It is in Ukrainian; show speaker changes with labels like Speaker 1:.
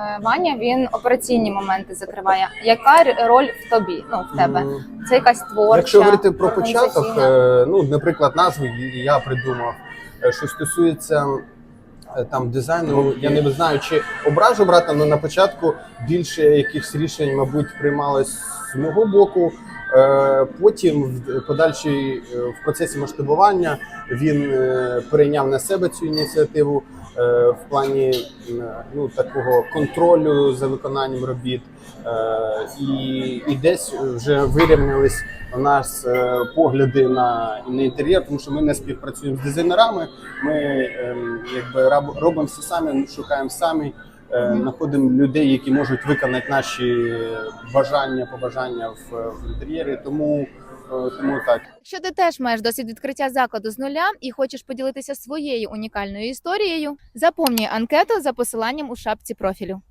Speaker 1: Е, Ваня він операційні моменти закриває. Яка роль в тобі? Ну в тебе? Це якась творча.
Speaker 2: Якщо говорити про початок, е, ну, наприклад, назви я придумав. Е, Що стосується там дизайну, я не знаю, чи ображу брата, але на початку більше якихось рішень, мабуть, приймалось з мого боку. Е, Потім в подальшій е, в процесі масштабування він е, перейняв на себе цю ініціативу в плані ну такого контролю за виконанням робіт. І, і десь вже вирівнялись у нас погляди на, на інтер'єр, тому що ми не співпрацюємо з дизайнерами. Ми ем, якби робимо все самі, шукаємо самі. Знаходимо людей, які можуть виконати наші бажання, побажання в, в інтер'єрі. Тому, е, тому так.
Speaker 1: Якщо ти теж маєш досвід відкриття закладу з нуля і хочеш поділитися своєю унікальною історією, заповнюй анкету за посиланням у шапці профілю.